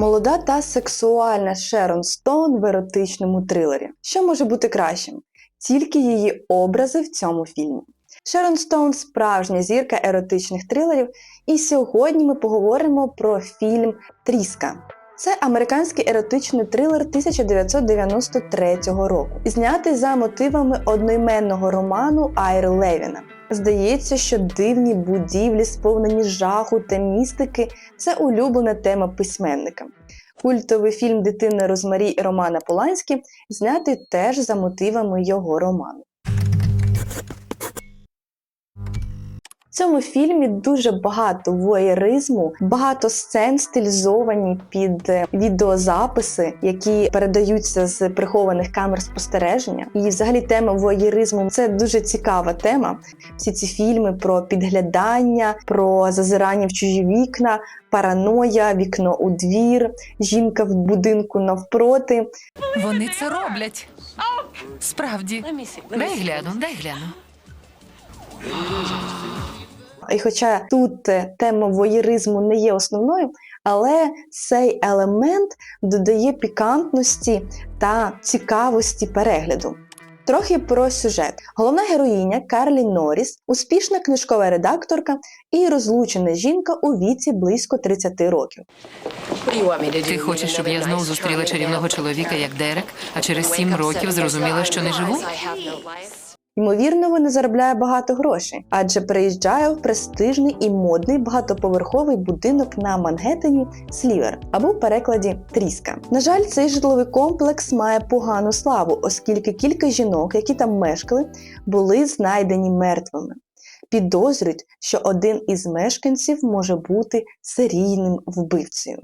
Молода та сексуальна Шерон Стоун в еротичному трилері. Що може бути кращим? Тільки її образи в цьому фільмі. Шерон Стоун справжня зірка еротичних трилерів, і сьогодні ми поговоримо про фільм Тріска. Це американський еротичний трилер 1993 року, знятий за мотивами одноіменного роману Айри Левіна. Здається, що дивні будівлі, сповнені жаху та містики це улюблена тема письменника. Культовий фільм Дитина Розмарі Романа Поланські знятий теж за мотивами його роману. В цьому фільмі дуже багато воєризму, багато сцен стилізовані під е, відеозаписи, які передаються з прихованих камер спостереження. І взагалі тема воєризму це дуже цікава тема. Всі ці фільми про підглядання, про зазирання в чужі вікна, параноя, вікно у двір, жінка в будинку навпроти. Вони це роблять. Справді. Дай гляну, дай гляну. І хоча тут е, тема воєризму не є основною, але цей елемент додає пікантності та цікавості перегляду. Трохи про сюжет. Головна героїня Карлі Норріс – успішна книжкова редакторка і розлучена жінка у віці близько 30 років. Ти хочеш, щоб я знову зустріла чарівного чоловіка, як Дерек, а через сім років зрозуміла, що не живу? Ймовірно, вона заробляє багато грошей, адже переїжджає в престижний і модний багатоповерховий будинок на Мангеттені Слівер або в перекладі Тріска. На жаль, цей житловий комплекс має погану славу, оскільки кілька жінок, які там мешкали, були знайдені мертвими. Підозрюють, що один із мешканців може бути серійним вбивцею.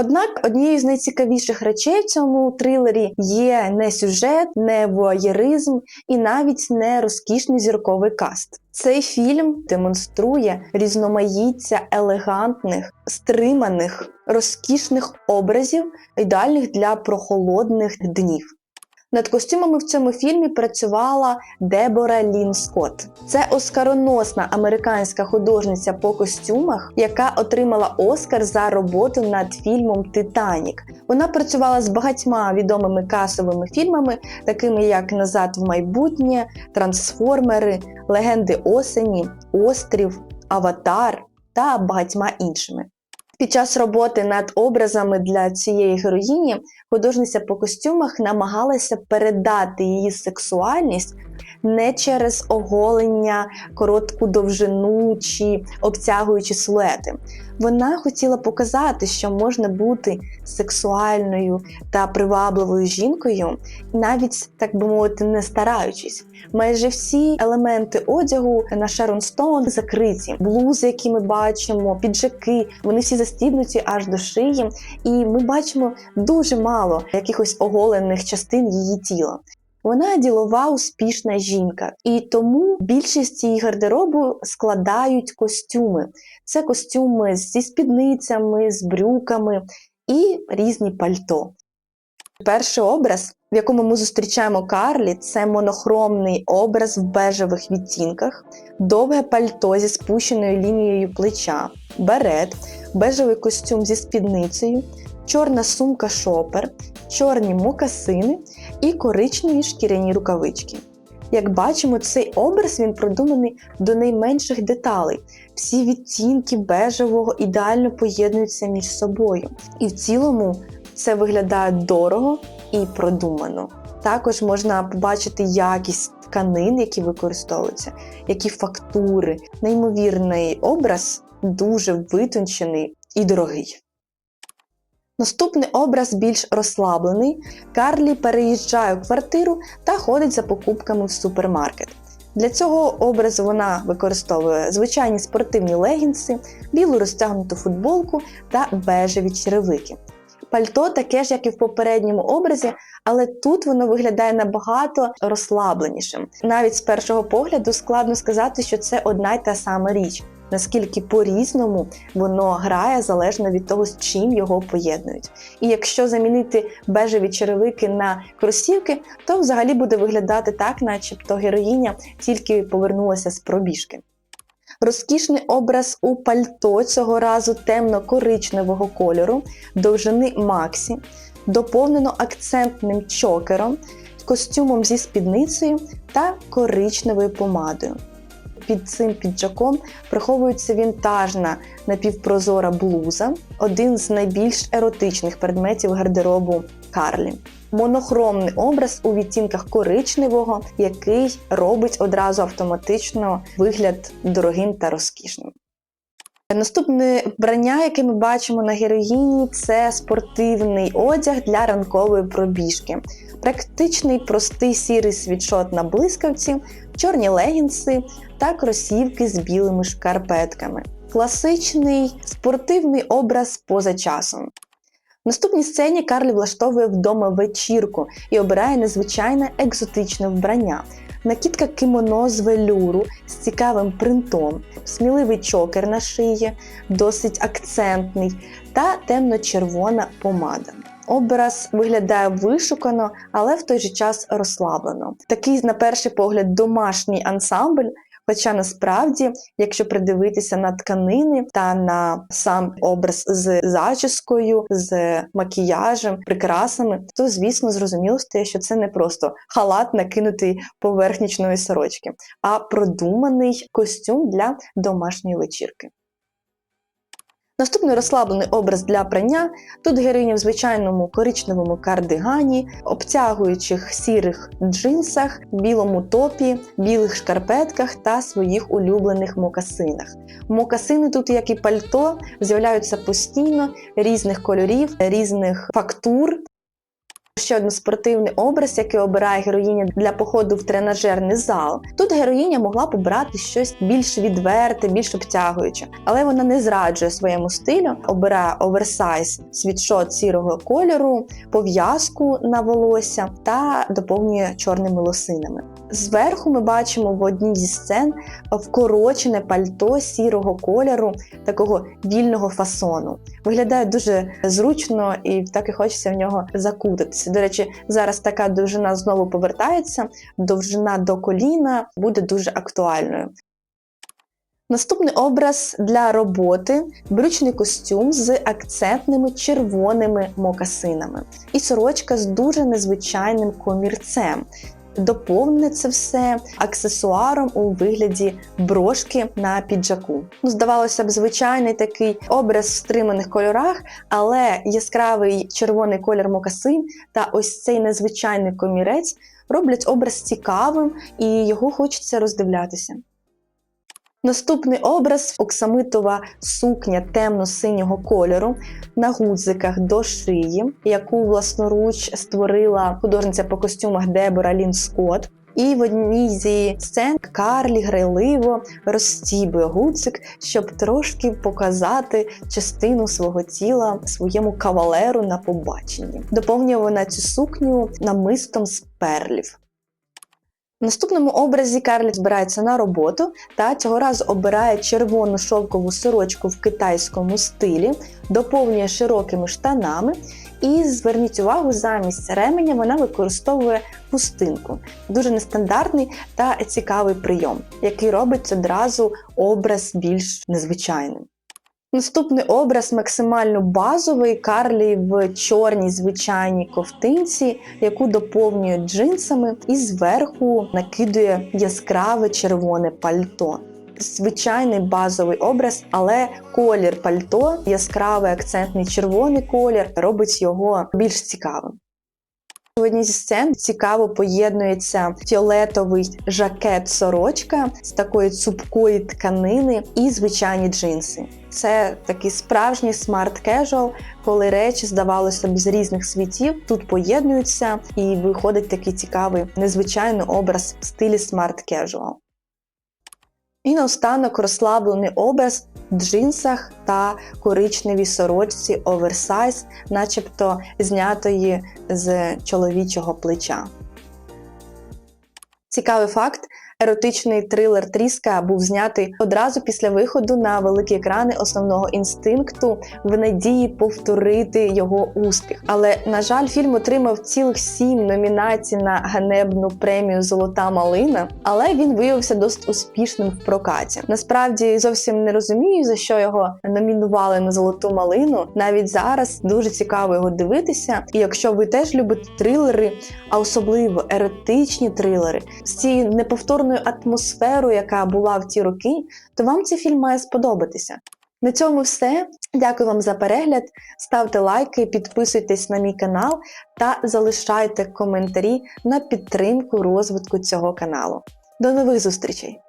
Однак однією з найцікавіших речей в цьому трилері є не сюжет, не воєризм і навіть не розкішний зірковий каст. Цей фільм демонструє різноманіття елегантних, стриманих, розкішних образів, ідеальних для прохолодних днів. Над костюмами в цьому фільмі працювала Дебора Лін Скотт. Це оскароносна американська художниця по костюмах, яка отримала Оскар за роботу над фільмом Титанік. Вона працювала з багатьма відомими касовими фільмами, такими як Назад в майбутнє, Трансформери, Легенди осені, Острів, Аватар та багатьма іншими. Під час роботи над образами для цієї героїні художниця по костюмах намагалася передати її сексуальність не через оголення, коротку довжину чи обтягуючі силуети. Вона хотіла показати, що можна бути сексуальною та привабливою жінкою, навіть так би мовити, не стараючись. Майже всі елементи одягу на Шерон Стоун закриті. Блузи, які ми бачимо, піджаки, вони всі застібнуті аж до шиї, і ми бачимо дуже мало якихось оголених частин її тіла. Вона ділова успішна жінка, і тому більшість її гардеробу складають костюми. Це костюми зі спідницями, з брюками і різні пальто. Перший образ, в якому ми зустрічаємо Карлі, це монохромний образ в бежевих відтінках, довге пальто зі спущеною лінією плеча, берет, бежевий костюм зі спідницею, чорна сумка шопер, чорні мокасини і коричневі шкіряні рукавички. Як бачимо, цей образ він продуманий до найменших деталей. Всі відтінки бежевого ідеально поєднуються між собою. І в цілому це виглядає дорого і продумано. Також можна побачити якість тканин, які використовуються, які фактури. Неймовірний образ дуже витончений і дорогий. Наступний образ більш розслаблений. Карлі переїжджає у квартиру та ходить за покупками в супермаркет. Для цього образу вона використовує звичайні спортивні легінси, білу розтягнуту футболку та бежеві черевики. Пальто таке ж, як і в попередньому образі, але тут воно виглядає набагато розслабленішим. Навіть з першого погляду складно сказати, що це одна й та сама річ наскільки по-різному воно грає залежно від того, з чим його поєднують. І якщо замінити бежеві черевики на кросівки, то взагалі буде виглядати так, начебто героїня тільки повернулася з пробіжки. Розкішний образ у пальто цього разу темно-коричневого кольору, довжини Максі, доповнено акцентним чокером, костюмом зі спідницею та коричневою помадою. Під цим піджаком приховується вінтажна напівпрозора блуза, один з найбільш еротичних предметів гардеробу Карлі. Монохромний образ у відтінках коричневого, який робить одразу автоматично вигляд дорогим та розкішним. Наступне вбрання, яке ми бачимо на героїні, це спортивний одяг для ранкової пробіжки. Практичний простий сірий світшот на блискавці, чорні легінси та кросівки з білими шкарпетками. Класичний спортивний образ поза часом. В наступній сцені Карлі влаштовує вдома вечірку і обирає незвичайне екзотичне вбрання. Накидка кимоно з велюру з цікавим принтом, сміливий чокер на шиї, досить акцентний та темно-червона помада. Образ виглядає вишукано, але в той же час розслаблено. Такий, на перший погляд, домашній ансамбль. Хоча насправді, якщо придивитися на тканини та на сам образ з зачіскою, з макіяжем, прикрасами, то звісно зрозуміло стає, що це не просто халат накинутий поверх нічної сорочки, а продуманий костюм для домашньої вечірки. Наступний розслаблений образ для прання. Тут героїня в звичайному коричневому кардигані, обтягуючих сірих джинсах, білому топі, білих шкарпетках та своїх улюблених мокасинах. Мокасини тут, як і пальто, з'являються постійно різних кольорів, різних фактур. Ще один спортивний образ, який обирає героїня для походу в тренажерний зал. Тут героїня могла б обрати щось більш відверте, більш обтягуюче, але вона не зраджує своєму стилю, обирає оверсайз світшот сірого кольору, пов'язку на волосся та доповнює чорними лосинами. Зверху ми бачимо в одній зі сцен вкорочене пальто сірого кольору, такого вільного фасону. Виглядає дуже зручно і так і хочеться в нього закутатися. До речі, зараз така довжина знову повертається, довжина до коліна буде дуже актуальною. Наступний образ для роботи брючний костюм з акцентними червоними мокасинами і сорочка з дуже незвичайним комірцем. Доповнене це все аксесуаром у вигляді брошки на піджаку. Ну, здавалося б, звичайний такий образ в стриманих кольорах, але яскравий червоний колір мокасин та ось цей незвичайний комірець роблять образ цікавим і його хочеться роздивлятися. Наступний образ оксамитова сукня темно-синього кольору на гудзиках до шиї, яку власноруч створила художниця по костюмах Дебора Лін Скотт. І в одній зі сцен Карлі грайливо розстібує гудзик, щоб трошки показати частину свого тіла своєму кавалеру на побаченні. Доповнює вона цю сукню намистом з перлів. В наступному образі Карлі збирається на роботу та цього разу обирає червону шовкову сорочку в китайському стилі, доповнює широкими штанами. І зверніть увагу, замість ременя вона використовує пустинку. Дуже нестандартний та цікавий прийом, який робить одразу образ більш незвичайним. Наступний образ максимально базовий Карлі в чорній звичайній ковтинці, яку доповнює джинсами, і зверху накидує яскраве червоне пальто. Звичайний базовий образ, але колір пальто, яскравий акцентний червоний колір, робить його більш цікавим. В одній зі сцен цікаво поєднується фіолетовий жакет-сорочка з такої цупкої тканини і звичайні джинси. Це такий справжній смарт-кежуал, коли речі, здавалося б, з різних світів тут поєднуються і виходить такий цікавий незвичайний образ в стилі смарт-кежуал. І наостанок розслаблений образ в джинсах та коричневій сорочці оверсайз, начебто знятої з чоловічого плеча. Цікавий факт: Еротичний трилер Тріска був знятий одразу після виходу на великі екрани основного інстинкту в надії повторити його успіх. Але на жаль, фільм отримав цілих сім номінацій на ганебну премію Золота малина, але він виявився досить успішним в прокаті. Насправді зовсім не розумію за що його номінували на золоту малину. Навіть зараз дуже цікаво його дивитися. І якщо ви теж любите трилери, а особливо еротичні трилери з цією неповторною атмосферою, яка була в ті роки, то вам цей фільм має сподобатися. На цьому все. Дякую вам за перегляд. Ставте лайки, підписуйтесь на мій канал та залишайте коментарі на підтримку розвитку цього каналу. До нових зустрічей!